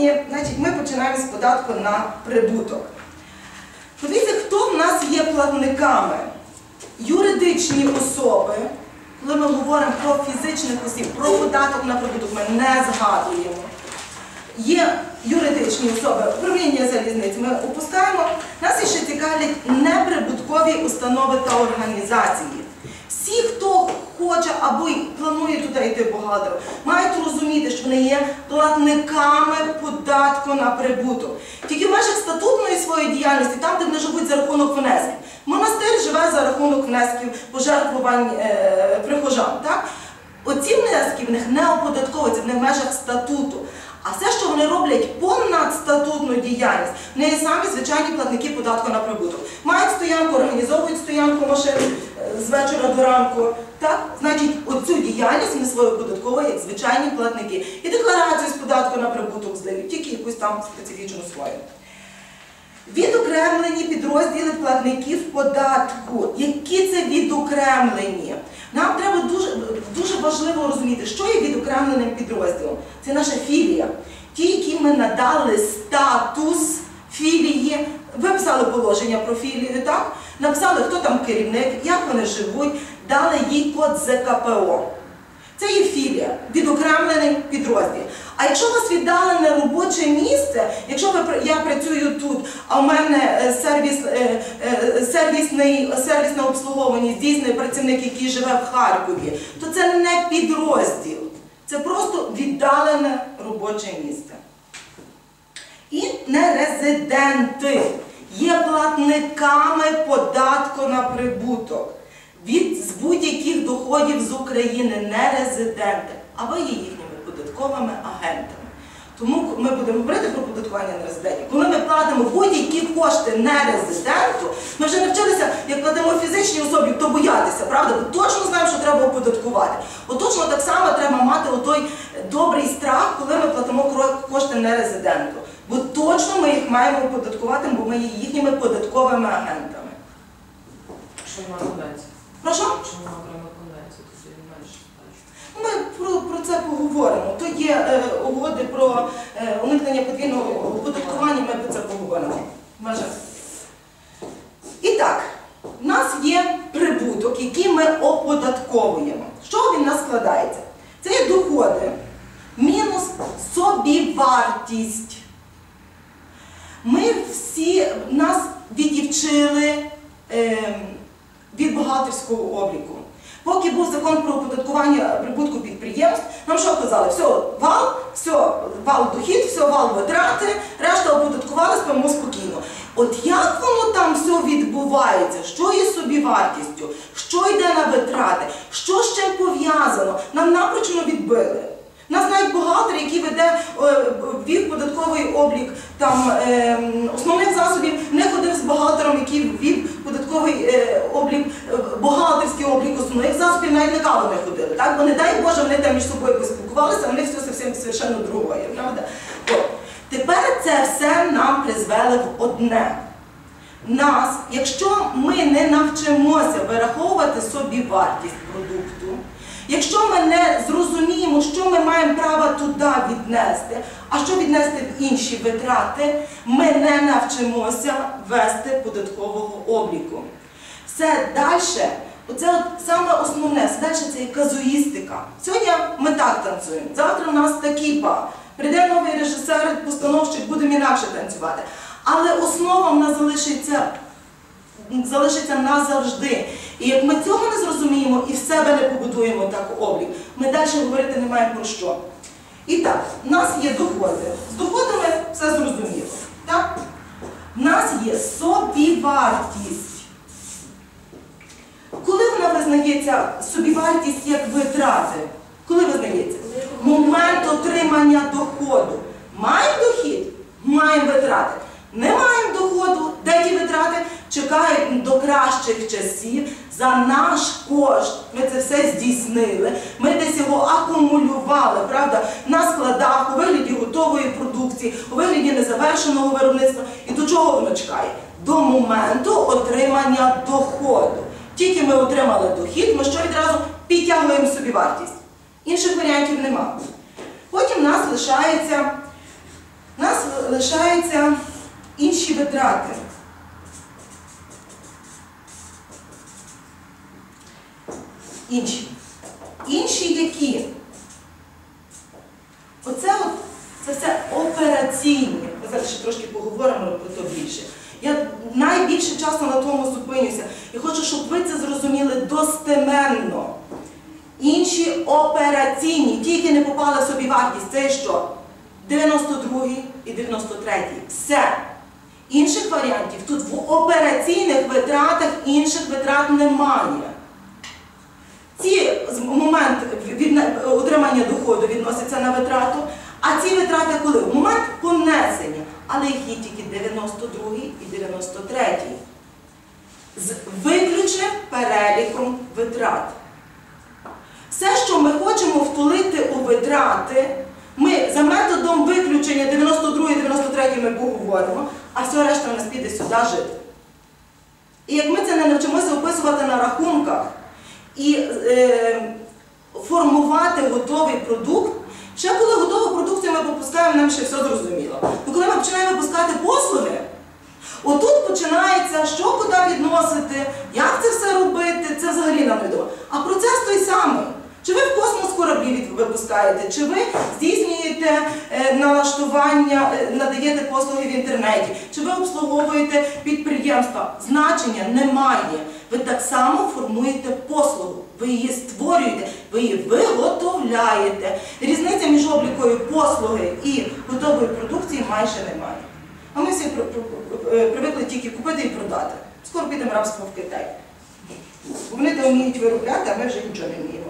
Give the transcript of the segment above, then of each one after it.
сьогодні значить, ми починаємо з податку на прибуток. Подивіться, хто в нас є платниками? Юридичні особи, коли ми говоримо про фізичних осіб, про податок на прибуток, ми не згадуємо. Є юридичні особи, управління залізниці, ми опускаємо. Нас ще цікавлять неприбуткові установи та організації. Всі, хто хоче або й планує туди йти бухгалтером, мають розуміти, що вони є платниками податку на прибуток. Тільки в межах статутної своєї діяльності, там, де вони живуть за рахунок внесків. Монастир живе за рахунок внесків, пожертвувань е, прихожан. Так? Оці внески в них не оподатковуються, вони в межах статуту. А все, що вони роблять понад статутну діяльність, вони самі звичайні платники податку на прибуток. Мають стоянку, організовують стоянку машин е, з вечора до ранку. Так? Значить, оцю діяльність вони свою податковують як звичайні платники. І декларацію з податку на прибуток здають, тільки якусь там специфічну свою. Відокремлені підрозділи платників податку. Які це відокремлені? Нам треба дуже, дуже важливо розуміти, що є відокремленим підрозділом. Це наша філія. Ті, які ми надали статус філії, виписали положення про філію, так? Написали, хто там керівник, як вони живуть, дали їй код ЗКПО. Це є філія, відокремлений підрозділ. А якщо вас віддали на робоче місце, якщо ви я працюю тут, а в мене е, сервіс, е, е, сервісний, сервісне обслуговування здійснює працівник, який живе в Харкові, то це не підрозділ, це просто віддалене робоче місце. І нерезиденти є платниками податку на прибуток від з будь-яких доходів з України не резиденти, а ви є їхніми податковими агентами. Тому ми будемо говорити про податкування нерезидентів. Коли ми платимо будь-які кошти нерезиденту, ми вже навчилися, як платимо фізичній особі, то боятися, правда? Бо точно знаємо, що треба оподаткувати. От точно так само треба мати отой добрий страх, коли ми платимо кошти нерезиденту. Бо точно ми їх маємо оподаткувати, бо ми є їхніми податковими агентами. Що немає конвенції? Прошу? Що немає окремої конвенції, то це менше. Ми про, про це поговоримо. То є е, угоди про е, уникнення подвійного оподаткування, ми про це поговоримо. Може. І так, в нас є прибуток, який ми оподатковуємо. Що він нас складається? Це є доходи мінус собівартість. Ми всі нас відівчили е, від бухгалтерського обліку. Поки був закон про оподаткування прибутку підприємств, нам що казали? Все, вал, все, вал дохід, все, вал витрати, решта оподаткували, спимо спокійно. От як воно там все відбувається? Що є собівартістю? Що йде на витрати? Що з чим пов'язано? Нам напрочно відбили. Нас навіть бухгалтер, який веде е, вів податковий облік там е, основних засобів, не ходив з бухгалтером, який вів податковий е, облік, е, бухгалтерський облік основних засобів, навіть на не ходили. Так? Бо не дай Боже, вони там між собою поспілкувалися, вони все зовсім совершенно другое, правда? Тепер це все нам призвели в одне. Нас, якщо ми не навчимося вираховувати собі вартість продукту, Якщо ми не зрозуміємо, що ми маємо право туди віднести, а що віднести в інші витрати, ми не навчимося вести податкового обліку. Все далі, оце саме основне, все далі це казуїстика. Сьогодні ми так танцюємо, завтра у нас такий па. Прийде новий режисер, постановщик, будемо інакше танцювати. Але основа в нас залишиться залишиться назавжди. І як ми цього не зрозуміємо і в себе не побудуємо так облік, ми далі говорити не маємо про що. І так, в нас є доходи. З доходами все зрозуміло. Так? В нас є собівартість. Коли вона визнається собівартість як витрати? Коли визнається? Момент отримання доходу. Маємо дохід? Маємо витрати. Не маємо доходу, де ті витрати чекають до кращих часів за наш кошт. Ми це все здійснили. Ми десь його акумулювали, правда, на складах, у вигляді готової продукції, у вигляді незавершеного виробництва. І до чого воно чекає? До моменту отримання доходу. Тільки ми отримали дохід, ми що відразу підтягуємо собі вартість. Інших варіантів нема. Потім нас лишається нас лишаються інші витрати. Інші. Інші які? Оце от, це все операційні. Ми зараз ще трошки поговоримо про то більше. Я найбільше часу на тому зупинюся і хочу, щоб ви це зрозуміли достеменно. Інші операційні, ті, які не попали собі вартість, це що? 92 і 93. Все. Інших варіантів тут в операційних витратах інших витрат немає. Ці момент отримання доходу відносяться на витрату, а ці витрати коли? В момент понесення. Але їх є тільки 92 і 93. З виключним переліком витрат. Все, що ми хочемо втулити у витрати, ми за методом виключення 92 і 93 ми поговоримо, а все решта в нас піде сюди жити. І як ми це не навчимося описувати на рахунках і е, формувати готовий продукт, ще коли готову продукцію ми попускаємо, нам ще все зрозуміло. Бо коли ми починаємо випускати послуги, отут починається, що куди відносити, як це все робити, це взагалі нам не відомо. А процес той самий. Чи ви в космос кораблі випускаєте, чи ви здійснюєте е, налаштування, е, надаєте послуги в інтернеті, чи ви обслуговуєте підприємства? Значення немає. Ви так само формуєте послугу, ви її створюєте, ви її виготовляєте. Різниця між облікою послуги і готової продукції майже немає. А ми всі е, привикли тільки купити і продати. Скоро підемо рабство в Китай. Вони то вміють виробляти, а ми вже нічого не вміємо.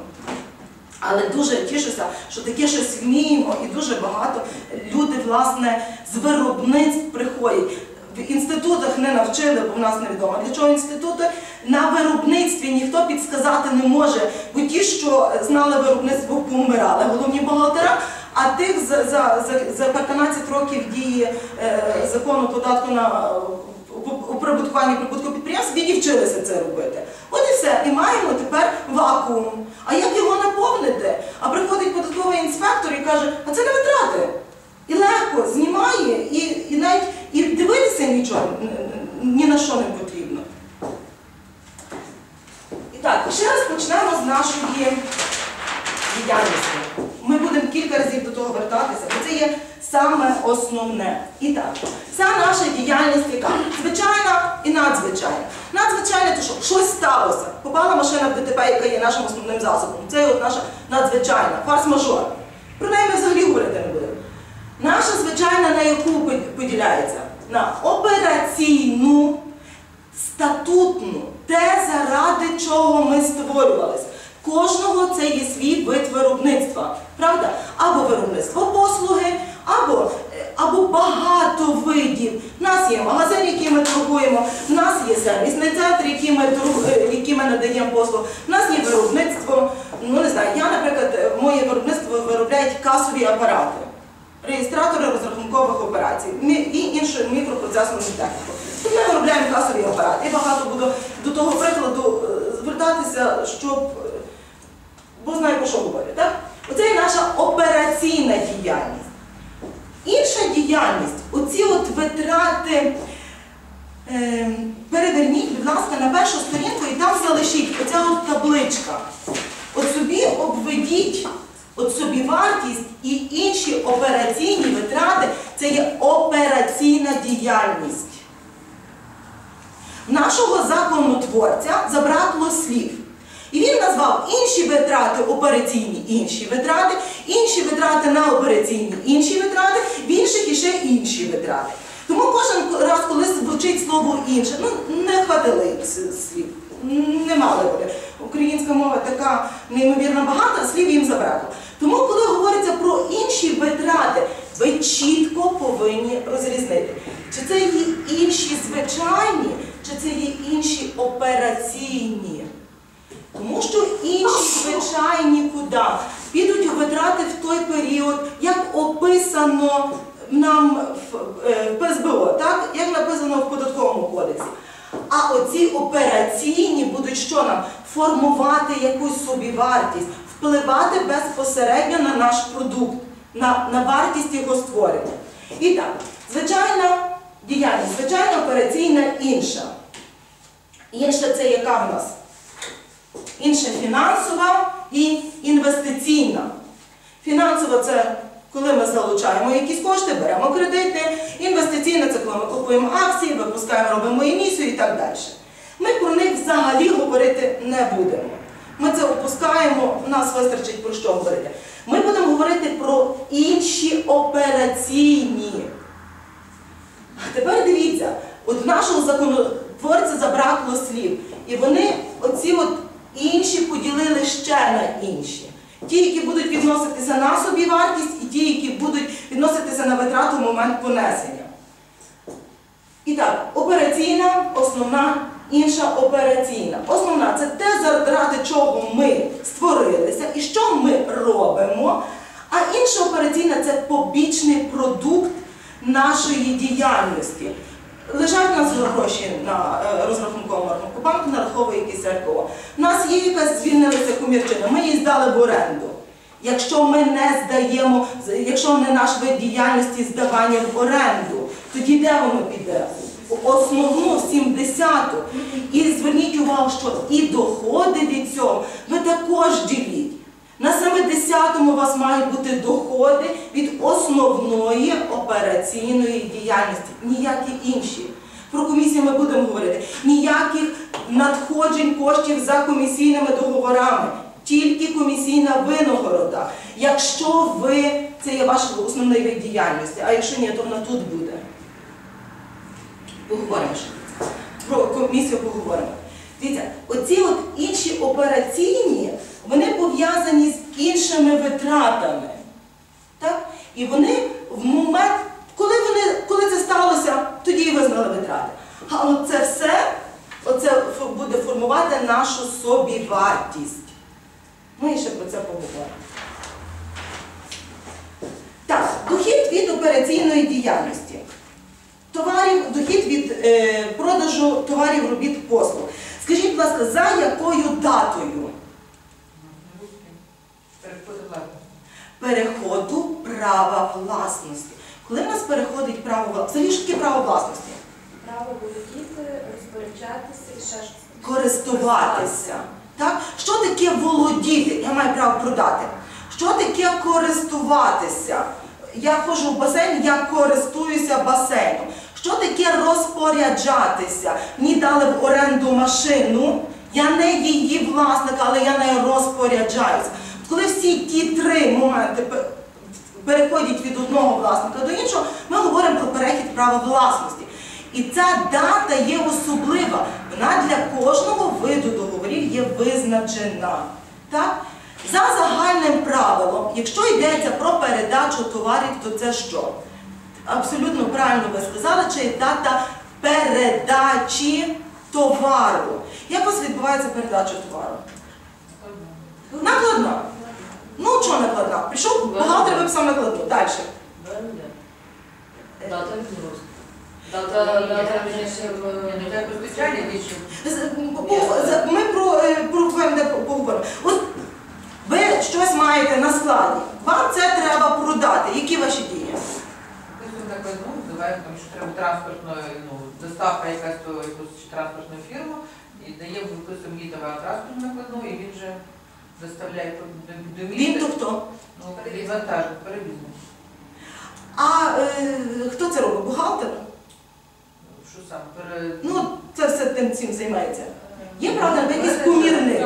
Але дуже тішуся, що таке щось вміємо, і дуже багато люди, власне, з виробництв приходять. В інститутах не навчили, бо в нас невідомо. Для чого інститути? На виробництві ніхто підсказати не може, бо ті, що знали виробництво, поумирали, головні бухгалтера, а тих за, за, за, за 15 років дії е, закону податку на оприбуткування прибутку підприємств, відівчилися це робити. От і все. І маємо тепер вакуум. А як його наповнити? А приходить податковий інспектор і каже, а це не витрати. І легко знімає, і, і навіть і дивитися нічого н- н- ні на що не потрібно. І так, ще раз почнемо з нашої діяльності. Ми будемо кілька разів до того вертатися, бо це є саме основне. І так, ця наша діяльність яка? Звичайна і надзвичайна. Надзвичайна, то що щось сталося. Попала машина в ДТП, яка є нашим основним засобом. Це от наша надзвичайна, фарс-мажор. Про неї ми взагалі говорити не будемо. Наша звичайна на яку поділяється? На операційну, статутну, те, заради чого ми створювалися. Кожного це є свій вид виробництва, правда? Або виробництво послуги, або, е, або багато видів. У нас є магазин, який ми торгуємо, в нас є сервісний центр, який ми, е, який ми надаємо послуг, в нас є виробництво. Ну не знаю, я, наприклад, е, моє виробництво виробляють касові апарати реєстратори розрахункових операцій і іншу мікропроцесну техніку. Ми виробляємо касові апарати. Я багато буду до того прикладу е, звертатися, щоб е, бо знаю про що говорю. Так? Оце є наша операційна діяльність. Інша діяльність, оці от витрати. е, Переверніть, будь ласка, на першу сторінку і там залишіть оця от табличка. От собі обведіть от собі вартість і інші є операційна діяльність. Нашого законотворця забракло слів. І він назвав інші витрати операційні інші витрати, інші витрати на операційні інші витрати, в інших іще інші витрати. Тому кожен раз, коли звучить слово інше, ну не хватили слів, не мали вони. Українська мова така неймовірно багата, слів їм забракло. Тому, коли говориться про інші витрати, ви чітко повинні розрізнити, чи це є інші звичайні, чи це є інші операційні. Тому що інші звичайні куди підуть у витрати в той період, як описано нам в е, ПСБО, так? як написано в податковому кодексі. А оці операційні будуть що нам? Формувати якусь собівартість, впливати безпосередньо на наш продукт, на, на вартість його створення. І так, звичайна діяльність, звичайна операційна інша. Інша це яка в нас? Інша фінансова і інвестиційна. Фінансова це коли ми залучаємо якісь кошти, беремо кредити. Інвестиційна це коли ми купуємо акції, випускаємо, робимо емісію і так далі. Ми про них взагалі говорити не будемо. Ми це опускаємо, в нас вистачить про що говорити. Ми будемо говорити про інші операційні. А тепер дивіться, от нашого законотворця забракло слів. І вони оці от інші поділили ще на інші. Ті, які будуть відноситися на собі вартість, і ті, які будуть відноситися на витрату в момент понесення. І так, операційна, основна, інша операційна. Основна це те, заради чого ми створилися і що ми робимо. А інша операційна це побічний продукт нашої діяльності. Лежать у нас гроші на е, розрахунковому рахунку, банк нараховує якийсь РКО. У нас є якась звільнилася комірчина, ми її здали в оренду. Якщо ми не здаємо, якщо не наш вид діяльності здавання в оренду, тоді де воно піде? Основну 70-ту. І зверніть увагу, що і доходи від цього ви також діліть. На 70-му у вас мають бути доходи від основної операційної діяльності, ніякі інші. Про комісію ми будемо говорити. Ніяких надходжень коштів за комісійними договорами, тільки комісійна винагорода. Якщо ви, це є ваш основний вид діяльності, а якщо ні, то вона тут буде. Поговоримо ще. Про комісію поговоримо. Дивіться, оці от інші операційні, вони пов'язані з іншими витратами. Так? І вони в момент, коли, вони, коли це сталося, тоді і визнали витрати. А от це все оце буде формувати нашу собівартість. Ми ще про це поговоримо. Так, дохід від операційної діяльності. Товарів, дохід від е, продажу товарів, робіт, послуг. Скажіть, будь ласка, за якою датою переходу права власності? Коли в нас переходить право власності? Взагалі, що таке право власності? Право володіти, розпоряджатися і ще щось. Користуватися. Так? Що таке володіти? Я маю право продати. Що таке користуватися? Я ходжу в басейн, я користуюся басейном. Що таке розпоряджатися? Мені дали в оренду машину, я не її власник, але я нею розпоряджаюся. Коли всі ті три моменти переходять від одного власника до іншого, ми говоримо про перехід права власності. І ця дата є особлива. Вона для кожного виду договорів є визначена. Так? За загальним правилом, якщо йдеться про передачу товарів, то це що? Абсолютно правильно ви сказали, чи дата передачі товару. Як у вас відбувається передача товару? Накладна. Ну, чого накладна? Прийшов бухгалтер, виписав накладну. Далі. Дата відгрузки. Дата, за- Ми про, е, про ВМД поговоримо. От ви щось маєте на складі, вам це треба продати. Які ваші дії? Виписуємо накладну, треба транспортною, ну, доставка якась до якусь чи транспортної фірми, і даємо, виписуємо їй товар транспортну накладну, і він вже доставляє до, до Він то хто? Ну, відвантажить, перевізник. А е, хто це робить? Бухгалтер? Що саме? Пере... Ну, це все тим цим займається. Є, правда, якийсь помірник,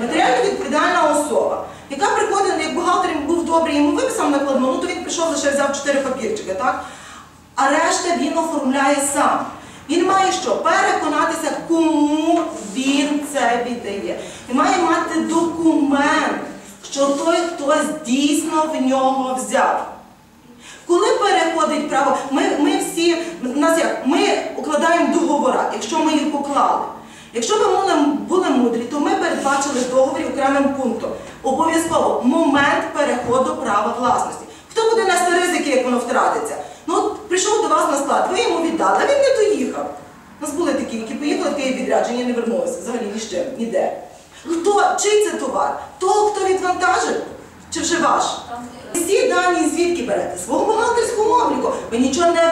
матеріально відповідальна особа, яка приходить, як бухгалтер був добрий, йому виписав накладну, ну то він прийшов лише взяв чотири папірчики, так? А решта він оформляє сам. Він має що? Переконатися, кому він це віддає. Він має мати документ, що той хтось дійсно в нього взяв. Коли переходить право, ми, ми всі, нас як, ми укладаємо договори, якщо ми їх уклали. Якщо ми були, були мудрі, то ми передбачили в договорі окремим пунктом. Обов'язково момент переходу права власності. Хто буде нести ризики, як воно втратиться? Ну, от прийшов до вас на склад, ви йому віддали, а він не доїхав. У нас були такі, які поїхали в відрядження, не вернулися взагалі ні з чим, ніде. Хто, чий це товар? Того, хто відвантажив, чи вже ваш? Всі дані звідки берете? Свого бухгалтерського обліку. Ви нічого не